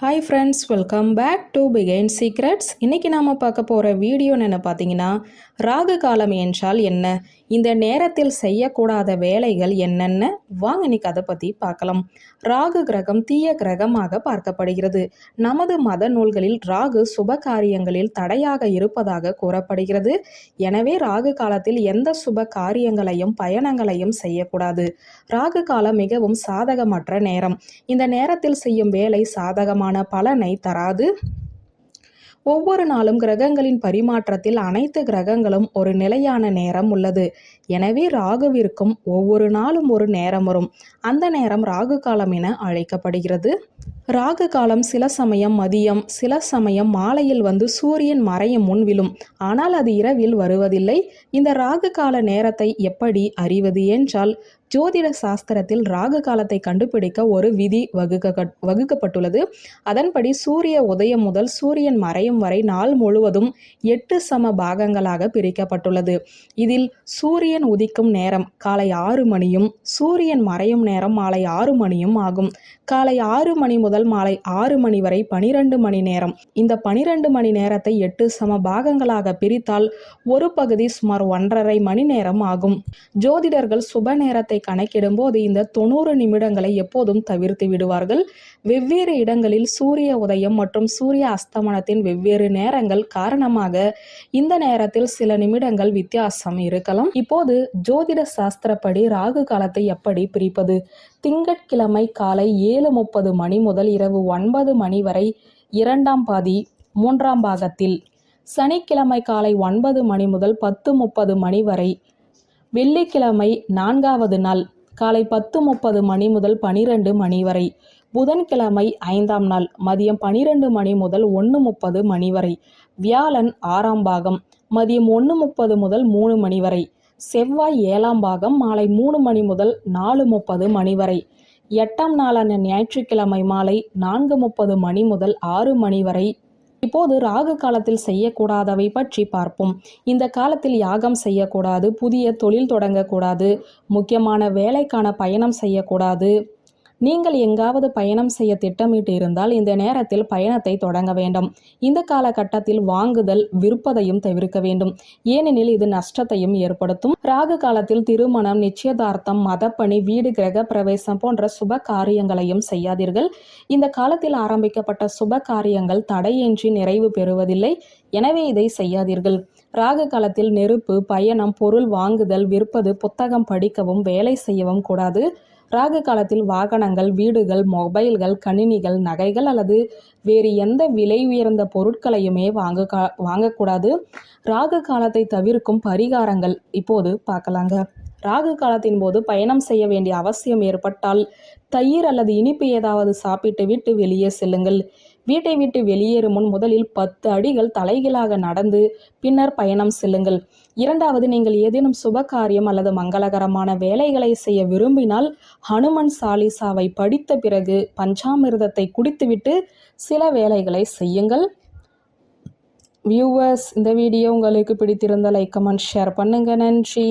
Hi friends welcome back to பிகைன் secrets இன்றைக்கி நாம் பார்க்க போகிற வீடியோன்னு என்ன பார்த்தீங்கன்னா ராகு காலம் என்றால் என்ன? இந்த நேரத்தில் செய்யக்கூடாத வேலைகள் என்னென்ன வாங்க இன்னைக்கு அதை பற்றி பார்க்கலாம். ராகு கிரகம் தீய கிரகமாக பார்க்கப்படுகிறது. நமது மத நூல்களில் ராகு சுப காரியங்களில் தடையாக இருப்பதாக கூறப்படுகிறது. எனவே ராகு காலத்தில் எந்த சுப காரியங்களையும் பயணங்களையும் செய்யக்கூடாது. ராகு காலம் மிகவும் சாதகமற்ற நேரம். இந்த நேரத்தில் செய்யும் வேலை சாதகமான பலனை தராது. ஒவ்வொரு நாளும் கிரகங்களின் பரிமாற்றத்தில் அனைத்து கிரகங்களும் ஒரு நிலையான நேரம் உள்ளது. எனவே ராகுவிற்கும் ஒவ்வொரு நாளும் ஒரு நேரம் வரும். அந்த நேரம் ராகு காலம் என அழைக்கப்படுகிறது. ராகு காலம் சில சமயம் மதியம் சில சமயம் மாலையில் வந்து சூரியன் மறையும் முன் விழும். ஆனால் அது இரவில் வருவதில்லை. இந்த ராகு கால நேரத்தை எப்படி அறிவது என்றால் ஜோதிட சாஸ்திரத்தில் ராகு காலத்தை கண்டுபிடிக்க ஒரு விதி வகுக்க வகுக்கப்பட்டுள்ளது. அதன்படி சூரிய உதயம் முதல் சூரியன் மறையும் வரை நாள் முழுவதும் எட்டு சம பாகங்களாக பிரிக்கப்பட்டுள்ளது. இதில் சூரியன் உதிக்கும் நேரம் காலை ஆறு மணியும் சூரியன் மறையும் நேரம் மாலை ஆறு மணியும் ஆகும். காலை ஆறு மணி முதல் மாலை ஆறு மணி வரை பனிரெண்டு மணி நேரம். இந்த பனிரெண்டு மணி நேரத்தை எட்டு சம பாகங்களாக பிரித்தால் ஒரு பகுதி சுமார் ஒன்றரை மணி நேரம் ஆகும். ஜோதிடர்கள் சுப நேரத்தை கணக்கிடும்போது இந்த தொண்ணூறு நிமிடங்களை எப்போதும் தவிர்த்து விடுவார்கள். வெவ்வேறு இடங்களில் சூரிய உதயம் மற்றும் சூரிய அஸ்தமனத்தின் வெவ்வேறு நேரங்கள் காரணமாக இந்த நேரத்தில் சில நிமிடங்கள் வித்தியாசம் இருக்கலாம். இப்போது ஜோதிட சாஸ்திரப்படி ராகு காலத்தை எப்படி பிரிப்பது? திங்கட்கிழமை காலை ஏழு முப்பது மணி முதல் இரவு ஒன்பது மணி வரை இரண்டாம் பாதி மூன்றாம் பாகத்தில். சனிக்கிழமை காலை ஒன்பது மணி முதல் பத்து முப்பது மணி வரை வெள்ளிக்கிழமை நான்காவது நாள் காலை பத்து முப்பது மணி முதல் பனிரெண்டு மணி வரை. புதன்கிழமை ஐந்தாம் நாள் மதியம் பனிரெண்டு மணி முதல் ஒன்று முப்பது மணி வரை. வியாழன் ஆறாம் பாகம் மதியம் ஒன்று முப்பது முதல் மூணு மணி வரை. செவ்வாய் ஏழாம் பாகம் மாலை மூணு மணி முதல் நாலு முப்பது மணி வரை. எட்டாம் நாளான ஞாயிற்றுக்கிழமை மாலை நான்கு முப்பது மணி முதல் ஆறு மணி வரை. இப்போது ராகு காலத்தில் செய்யக்கூடாதவை பற்றி பார்ப்போம். இந்த காலத்தில் யாகம் செய்யக்கூடாது புதிய தொழில் தொடங்கக்கூடாது முக்கியமான வேலைக்கான பயணம் செய்யக்கூடாது. நீங்கள் எங்காவது பயணம் செய்ய திட்டமிட்டு இருந்தால் இந்த நேரத்தில் பயணத்தை தொடங்க வேண்டும். இந்த காலகட்டத்தில் வாங்குதல் விற்பதையும் தவிர்க்க வேண்டும். ஏனெனில் இது நஷ்டத்தையும் ஏற்படுத்தும். ராகு காலத்தில் திருமணம் நிச்சயதார்த்தம் மதப்பணி வீடு கிரக பிரவேசம் போன்ற சுப காரியங்களையும் செய்யாதீர்கள். இந்த காலத்தில் ஆரம்பிக்கப்பட்ட சுப காரியங்கள் தடையின்றி நிறைவு பெறுவதில்லை. எனவே இதை செய்யாதீர்கள். ராகு காலத்தில் நெருப்பு பயணம் பொருள் வாங்குதல் விற்பது புத்தகம் படிக்கவும் வேலை செய்யவும் கூடாது. ராகு காலத்தில் வாகனங்கள் வீடுகள் மொபைல்கள் கணினிகள் நகைகள் அல்லது வேறு எந்த விலை உயர்ந்த பொருட்களையுமே வாங்க வாங்கக்கூடாது. ராகு காலத்தை தவிர்க்கும் பரிகாரங்கள் இப்போது பார்க்கலாங்க. ராகு காலத்தின் போது பயணம் செய்ய வேண்டிய அவசியம் ஏற்பட்டால் தயிர் அல்லது இனிப்பு ஏதாவது சாப்பிட்டு விட்டு வெளியே செல்லுங்கள். வீட்டை விட்டு வெளியேறும் முன் முதலில் பத்து அடிகள் தலைகீழாக நடந்து பின்னர் பயணம் செல்லுங்கள். இரண்டாவது நீங்கள் ஏதேனும் சுப காரியம் அல்லது மங்களகரமான வேலைகளை செய்ய விரும்பினால் ஹனுமன் சாலிசாவை படித்த பிறகு பஞ்சாமிர்தத்தை குடித்துவிட்டு சில வேலைகளை செய்யுங்கள். வியூவர்ஸ் இந்த வீடியோ உங்களுக்கு பிடித்திருந்த லைக் கமெண்ட் ஷேர் பண்ணுங்க. நன்றி.